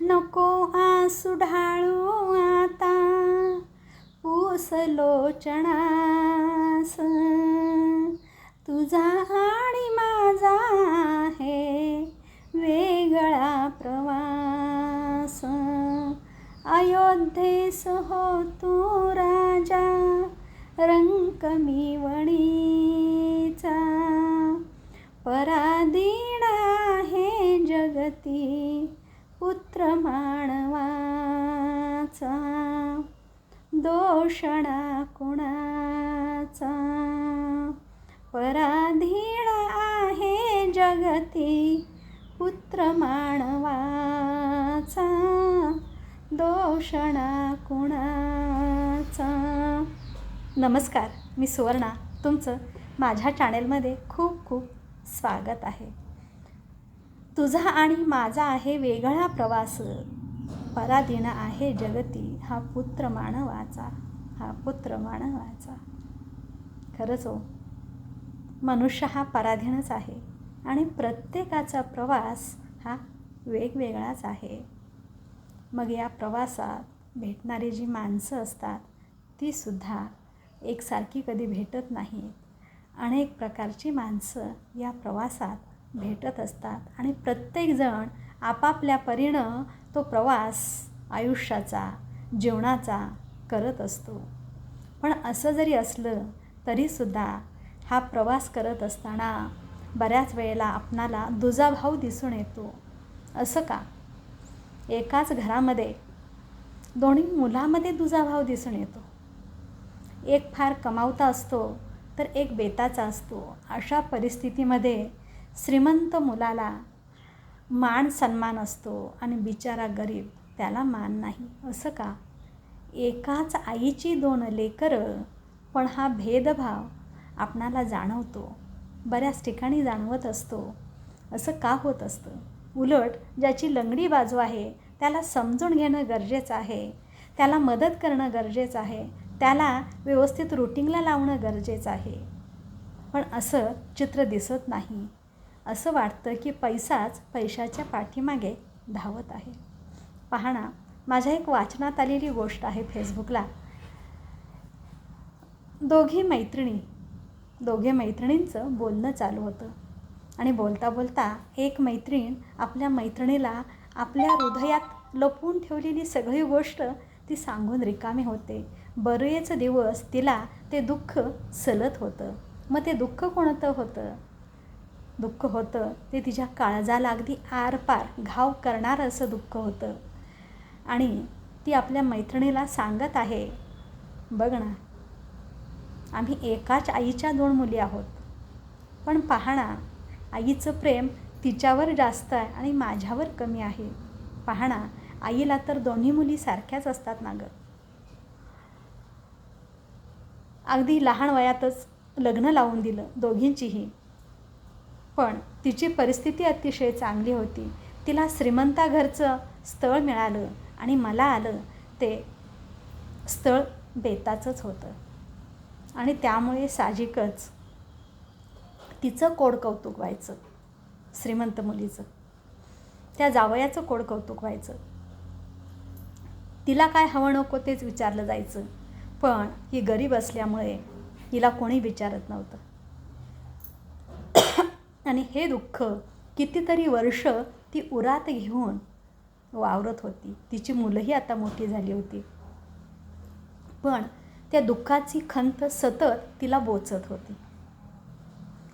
नको आसू ढाळू आता पूस लोचणास. तुझा आणि माझा आहे वेगळा प्रवास. अयोध्येस हो तू राजा रंकमी वणीचा पराधीन आहे जगती पुत्र मानवाचा दोषणा कुणाचा? पराधीन आहे जगती पुत्र मानवाचा दोषणा कुणाचा? नमस्कार मी सुवर्णा. तुमचं माझ्या चॅनेलमध्ये खूप खूप स्वागत आहे. तुझा आणि माझा आहे वेगळा प्रवास. पराधीन आहे जगती. हा पुत्र मानवाचा. हा पुत्र मानवाचा. खरंच हो. मनुष्य हा पराधीनच आहे आणि प्रत्येकाचा प्रवास हा वेगवेगळाच आहे. मग या प्रवासात भेटणारी जी माणसं असतात तीसुद्धा एकसारखी कधी भेटत नाहीत. अनेक प्रकारची माणसं या प्रवासात भेटत असतात. आणि प्रत्येकजण आपापल्या परीनं तो प्रवास आयुष्याचा जीवनाचा करत असतो. पण असं जरी असलं तरीसुद्धा हा प्रवास करत असताना बऱ्याच वेळेला आपणाला दुजाभाव दिसून येतो. असं का? एकाच घरामध्ये दोन्ही मुलामध्ये दुजाभाव दिसून येतो. एक फार कमावता असतो तर एक बेताचा असतो. अशा परिस्थितीमध्ये श्रीमंत मुलाला मान सन्मान असतो आणि बिचारा गरीब त्याला मान नाही. असं का? एकाच आईची दोन लेकरं पण हा भेदभाव आपणाला जाणवतो. बऱ्याच ठिकाणी जाणवत असतो. असं का होत असतं? उलट ज्याची लंगडी बाजू आहे त्याला समजून घेणं गरजेचं आहे. त्याला मदत करणं गरजेचं आहे. त्याला व्यवस्थित रुटीनला लावणं गरजेचं आहे. पण असं चित्र दिसत नाही. असं वाटतं की पैसाच पैशाच्या पाठीमागे धावत आहे. पाहणा माझ्या एक वाचनात आलेली गोष्ट आहे फेसबुकला. दोघी मैत्रिणी दोघे मैत्रिणींचं बोलणं चालू होतं. आणि बोलता बोलता एक मैत्रीण आपल्या मैत्रिणीला आपल्या हृदयात लपवून ठेवलेली सगळी गोष्ट ती सांगून रिकामी होते. बरेच दिवस तिला ते दुःख सलत होतं. मग ते दुःख कोणतं होतं? दुःख होतं. ते तिच्या काळजाला अगदी आरपार घाव करणारं असं दुःख होतं. आणि ती आपल्या मैत्रिणीला सांगत आहे बघ ना आम्ही एकाच आईच्या दोन मुली आहोत. पण पाहणा आईचं प्रेम तिच्यावर जास्त आहे आणि माझ्यावर कमी आहे. पाहणा आईला तर दोन्ही मुली सारख्याच असतात ना गं. अगदी लहान वयातच लग्न लावून दिलं दोघींचीही. पण तिची परिस्थिती अतिशय चांगली होती. तिला श्रीमंता घरचं स्थळ मिळालं आणि मला आलं. ते स्थळ बेताचंच होतं. आणि त्यामुळे साहजिकच तिचं कोड कौतुक व्हायचं. श्रीमंत मुलीचं. त्या जावयाचं कोड कौतुक व्हायचं. तिला काय हवं नको तेच विचारलं जायचं. पण ही गरीब असल्यामुळे हिला कोणी विचारत नव्हतं. आणि हे दुःख कितीतरी वर्ष ती उरात घेऊन वावरत होती. तिची मुलंही आता मोठी झाली होती. पण त्या दुःखाची खंत सतत तिला बोचत होती.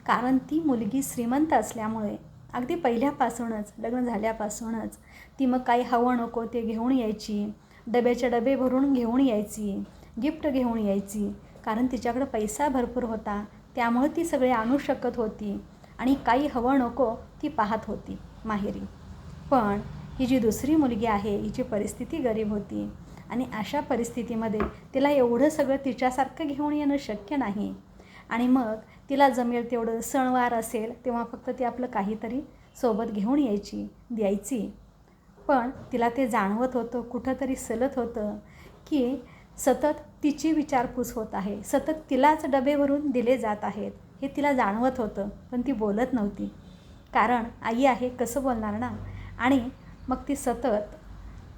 कारण ती मुलगी श्रीमंत असल्यामुळे अगदी पहिल्यापासूनच लग्न झाल्यापासूनच ती मग काही हवं नको ते घेऊन यायची डब्याचे डबे भरून घेऊन यायची गिफ्ट घेऊन यायची. कारण तिच्याकडं पैसा भरपूर होता त्यामुळे ती सगळे आणू शकत होती. आणि काही हवं नको ती पाहत होती माहेरी. पण ही जी दुसरी मुलगी आहे हिची परिस्थिती गरीब होती आणि अशा परिस्थितीमध्ये तिला एवढं सगळं तिच्यासारखं घेऊन येणं शक्य नाही. आणि मग तिला जमेल तेवढं सणवार असेल तेव्हा फक्त ती आपलं काहीतरी सोबत घेऊन यायची द्यायची. पण तिला ते जाणवत होतं कुठंतरी सलत होतं की सतत तिची विचारपूस होत आहे. सतत तिलाच डबे भरून दिले जात आहेत. हे तिला जाणवत होतं पण ती बोलत नव्हती. कारण आई आहे कसं बोलणार ना? आणि मग ती सतत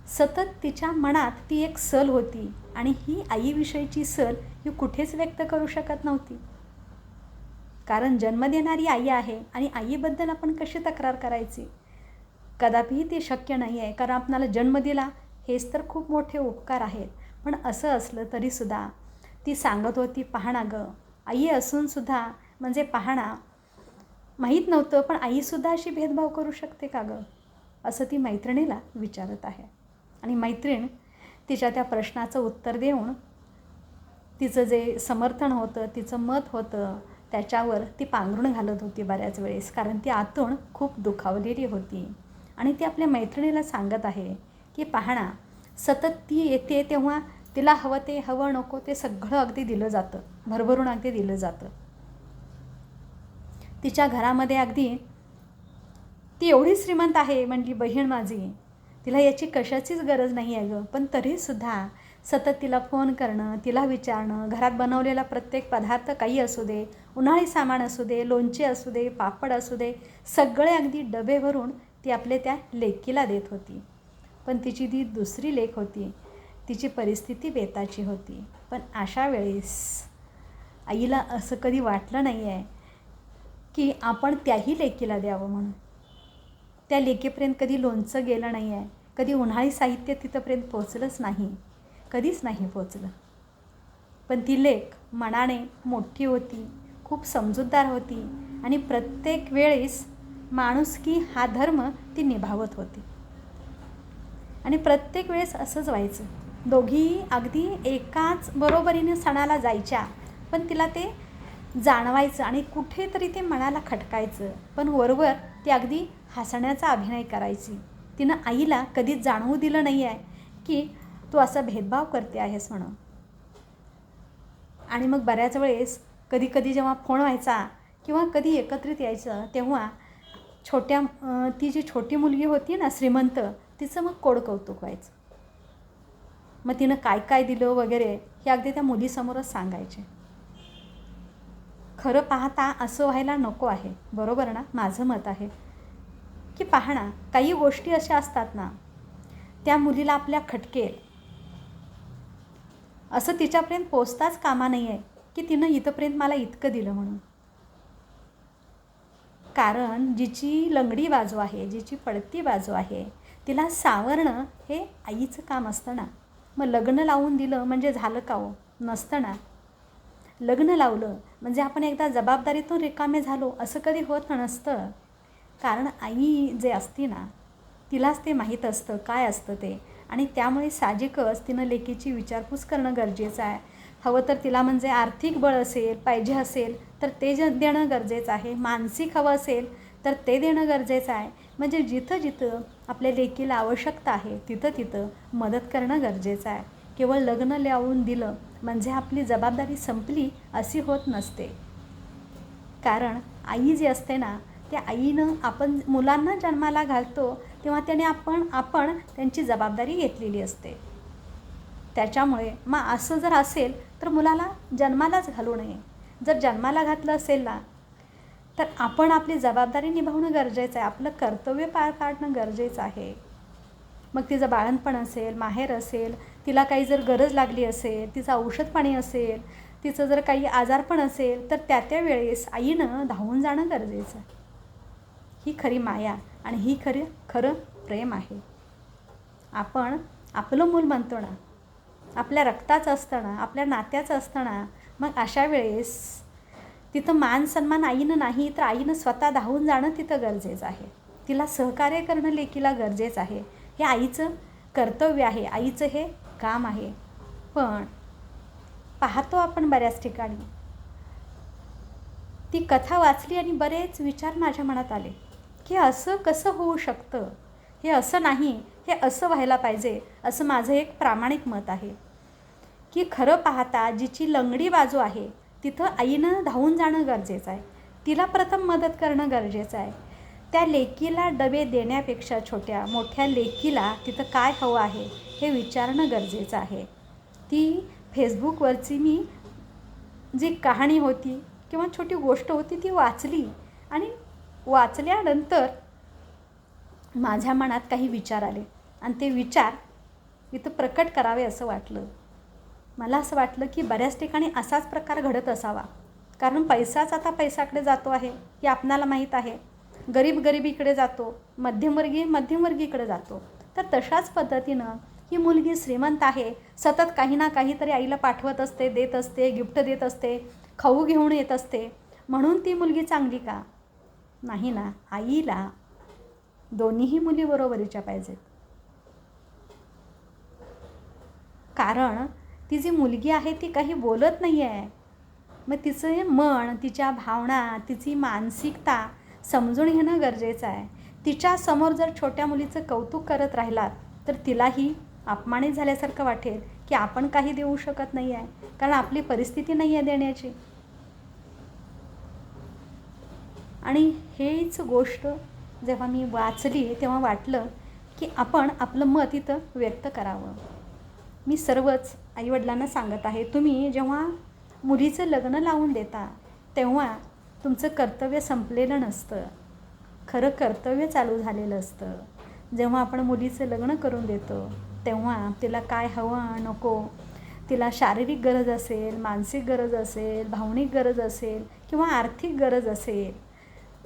सतत तिच्या मनात ती एक सल होती आणि ही आईविषयीची सल ही कुठेच व्यक्त करू शकत नव्हती. कारण जन्म देणारी आई आहे आणि आईबद्दल आपण कशी तक्रार करायची? कदापिही ते शक्य नाही आहे कारण आपणाला जन्म दिला हेच तर खूप मोठे उपकार आहेत. पण असं असलं तरीसुद्धा ती सांगत होती पाहणा गं आई असूनसुद्धा म्हणजे पाहणा माहीत नव्हतं पण आईसुद्धा अशी भेदभाव करू शकते का गं? असं ती मैत्रिणीला विचारत आहे. आणि मैत्रीण तिच्या त्या प्रश्नाचं उत्तर देऊन तिचं जे समर्थन होतं तिचं मत होतं त्याच्यावर ती पांघरून घालत होती बऱ्याच वेळेस कारण ती आतून खूप दुखावलेली होती. आणि ती आपल्या मैत्रिणीला सांगत आहे की पाहणा सतत ती येते तेव्हा तिला हवं ते हवं नको ते सगळं अगदी दिलं जातं. भरभरून अगदी दिलं जातं. तिच्या घरामध्ये अगदी ती एवढी श्रीमंत आहे म्हणली बहीण माझी तिला याची कशाचीच गरज नाही आहे गं पण तरीसुद्धा सतत तिला फोन करणं तिला विचारणं घरात बनवलेला प्रत्येक पदार्थ काही असू दे उन्हाळी सामान असू दे लोणचे असू दे पापड असू दे सगळे अगदी डबे भरून ती आपले त्या लेकीला देत होती. पण तिची ती दुसरी लेख होती तिची परिस्थिती बेताची होती. पण अशा वेळेस आईला असं कधी वाटलं नाही आहे की आपण त्याही लेकीला द्यावं म्हणून. त्या लेकीपर्यंत कधी लोणचं गेलं नाही आहे कधी उन्हाळी साहित्य तिथंपर्यंत पोचलंच नाही कधीच नाही पोचलं पण ती लेख मनाने मोठी होती खूप समजूतदार होती आणि प्रत्येक वेळेस माणुसकी हा धर्म ती निभावत होती. आणि प्रत्येक वेळेस असंच व्हायचं. दोघी अगदी एकाच बरोबरीने सणाला जायच्या पण तिला ते जाणवायचं आणि कुठेतरी ते मनाला खटकायचं. पण वरवर ती अगदी हसण्याचा अभिनय करायची. तिनं आईला कधीच जाणवू दिलं नाही आहे की तू असा भेदभाव करते आहेस म्हणून. आणि मग बऱ्याच वेळेस कधी कधी जेव्हा फोन व्हायचा किंवा कधी एकत्रित यायचं तेव्हा छोट्या ती जी छोटी मुलगी होती ना श्रीमंत तिचं मग कोड कौतुक व्हायचं. मग तिनं काय काय दिलं वगैरे हे अगदी त्या मुलीसमोरच सांगायचे. खरं पाहता असं व्हायला नको आहे. बरोबर ना? माझं मत आहे. की पाहणा ना काही गोष्टी अशा असतात ना त्या मुलीला आपल्या खटकेल. असं तिच्यापर्यंत पोचताच कामा नाही आहे की तिनं इथंपर्यंत मला इतकं दिलं म्हणून. कारण जिची लंगडी बाजू आहे जिची पडती बाजू आहे तिला सावरणं हे आईचं काम असतं ना. मग लग्न लावून दिलं म्हणजे झालं का हो? नसतं ना. लग्न लावलं म्हणजे आपण एकदा जबाबदारीतून रिकामे झालो असं कधी होत नसतं. कारण आई जे असती ना तिलाच ते माहीत असतं काय असतं ते. आणि त्यामुळे साहजिकच तिनं लेकीची विचारपूस करणं गरजेचं आहे. हवं तर तिला म्हणजे आर्थिक बळ असेल पाहिजे असेल तर ते ज देणं गरजेचं आहे. मानसिक हवं असेल तर ते देणं गरजेचं आहे. म्हणजे जिथं जिथं आपल्या लेकीला आवश्यकता आहे तिथं तिथं मदत करणं गरजेचं आहे. केवळ लग्न लावून दिलं म्हणजे आपली जबाबदारी संपली अशी होत नसते. कारण आई जी असते ना त्या आईनं आपण मुलांना जन्माला घालतो तेव्हा त्याने आपण आपण त्यांची जबाबदारी घेतलेली असते. त्याच्यामुळे मग असं जर असेल तर मुलाला जन्मालाच घालू नये. जर जन्माला घातलं असेल ना तर आपण आपली जबाबदारी निभावणं गरजेचं आहे. आपलं कर्तव्य पार पाडणं गरजेचं आहे. मग तिचं बाळणपण असेल माहेर असेल तिला काही जर गरज लागली असेल तिचं औषध पाणी असेल तिचं जर काही आजारपण असेल तर त्या त्या वेळेस आईनं धावून जाणं गरजेचं आहे. ही खरी माया आणि ही खरी खरं प्रेम आहे. आपण आपलं मूल म्हणतो ना आपल्या रक्ताचं असताना आपल्या नात्याचं असताना मग अशा वेळेस तिथं मान सन्मान आईनं नाही तर आईनं स्वतः धावून जाणं तिथं गरजेचं आहे. तिला सहकार्य करणं लेकीला गरजेचं आहे. हे आईचं कर्तव्य आहे आईचं हे काम आहे. पण पाहतो आपण बऱ्याच ठिकाणी. ती कथा वाचली आणि बरेच विचार माझ्या मनात आले. की असं कसं होऊ शकतं? हे असं नाही हे असं व्हायला पाहिजे असं माझं एक प्रामाणिक मत आहे. की खरं पाहता जिची लंगडी बाजू आहे तिथं आईनं धावून जाणं गरजेचं आहे. तिला प्रथम मदत करणं गरजेचं आहे. त्या लेकीला डबे देण्यापेक्षा छोट्या मोठ्या लेकीला तिथं काय हवं आहे हे विचारणं गरजेचं आहे. ती फेसबुकवरची मी जी कहाणी होती किंवा छोटी गोष्ट होती ती वाचली आणि वाचल्यानंतर माझ्या मनात काही विचार आले आणि ते विचार इथं प्रकट करावे असं वाटलं. मला असं वाटलं की बऱ्याच ठिकाणी असाच प्रकार घडत असावा. कारण पैसाच आता पैशाकडे जातो आहे हे आपणाला माहीत आहे. गरीब गरिबीकडे जातो मध्यमवर्गीय मध्यमवर्गीकडे जातो. तर तशाच पद्धतीनं ही मुलगी श्रीमंत आहे सतत काही ना काहीतरी आईला पाठवत असते देत असते गिफ्ट देत असते खाऊ घेऊन येत असते. म्हणून ती मुलगी चांगली का? नाही ना आईला. दोन्हीही मुली बरोबरीच्या पाहिजेत. कारण ती जी मुलगी आहे ती काही बोलत नाही आहे मग तिचं मन तिच्या भावना तिची मानसिकता समजून घेणं गरजेचं आहे. तिच्यासमोर जर छोट्या मुलीचं कौतुक करत राहिलात तर तिलाही अपमानित झाल्यासारखं वाटेल की आपण काही देऊ शकत नाही आहे कारण आपली परिस्थिती नाही आहे देण्याची. आणि हेच गोष्ट जेव्हा मी वाचली तेव्हा वाटलं की आपण आपलं मत इथं व्यक्त करावं. मी सर्वच आईवडिलांना सांगत आहे तुम्ही जेव्हा मुलीचं लग्न लावून देता तेव्हा तुमचं कर्तव्य संपलेलं नसतं. खरं कर्तव्य चालू झालेलं असतं. जेव्हा आपण मुलीचं लग्न करून देतो तेव्हा तिला काय हवं नको तिला शारीरिक गरज असेल मानसिक गरज असेल भावनिक गरज असेल किंवा आर्थिक गरज असेल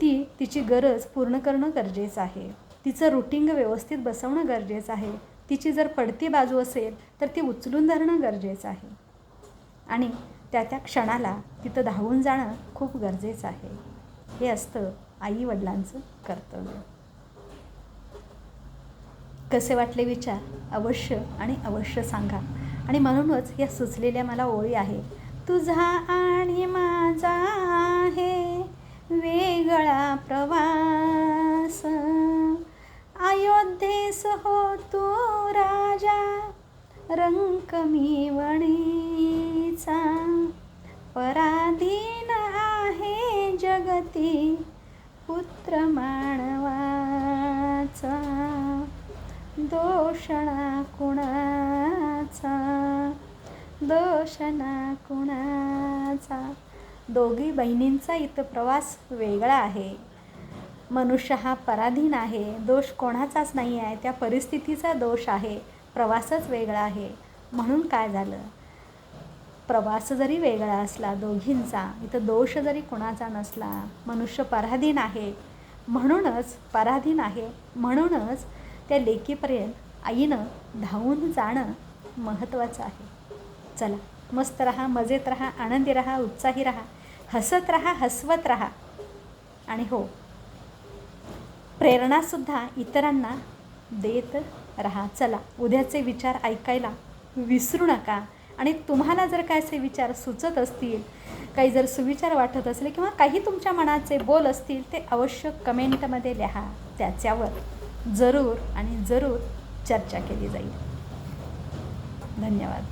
ती तिची गरज पूर्ण करणं गरजेचं आहे. तिचं रुटीन व्यवस्थित बसवणं गरजेचं आहे. तिची जर पडती बाजू असेल तर ती उचलून धरणं गरजेचं आहे. आणि त्या त्या क्षणाला तिथं धावून जाणं खूप गरजेचं आहे. हे असतं आई वडिलांचं कर्तव्य. कसे वाटले विचार? अवश्य आणि अवश्य सांगा. आणि म्हणूनच या सुचलेल्या मला ओळी आहे. तुझा आणि माझा आहे वेगळा प्रवास. अयोध्येस हो तू राजा. रंक पराधीन आहे जगती पुत्र मानवाचा. दोषणा कुणाचा? दोषणा कुणाचा? दोघी बहिणींचा इथं प्रवास वेगळा आहे. मनुष्य हा पराधीन आहे. दोष कोणाचाच नाही आहे त्या परिस्थितीचा दोष आहे. प्रवासच वेगळा आहे. म्हणून काय झालं? प्रवास जरी वेगळा असला दोघींचा इथं दोष जरी कुणाचा नसला मनुष्य पराधीन आहे. म्हणूनच पराधीन आहे. म्हणूनच त्या लेकीपर्यंत आईनं धावून जाणं महत्त्वाचं आहे. चला मस्त रहा मजेत रहा आनंदी रहा उत्साही रहा हसत रहा हसवत रहा. आणि हो प्रेरणासुद्धा इतरांना देत राहा. चला उद्याचे विचार ऐकायला विसरू नका. आणि तुम्हाला जर काय असे विचार सुचत असतील काही जर सुविचार वाटत असले किंवा काही तुमच्या मनाचे बोल असतील ते अवश्य कमेंटमध्ये लिहा. त्याच्यावर जरूर आणि जरूर चर्चा केली जाईल. धन्यवाद.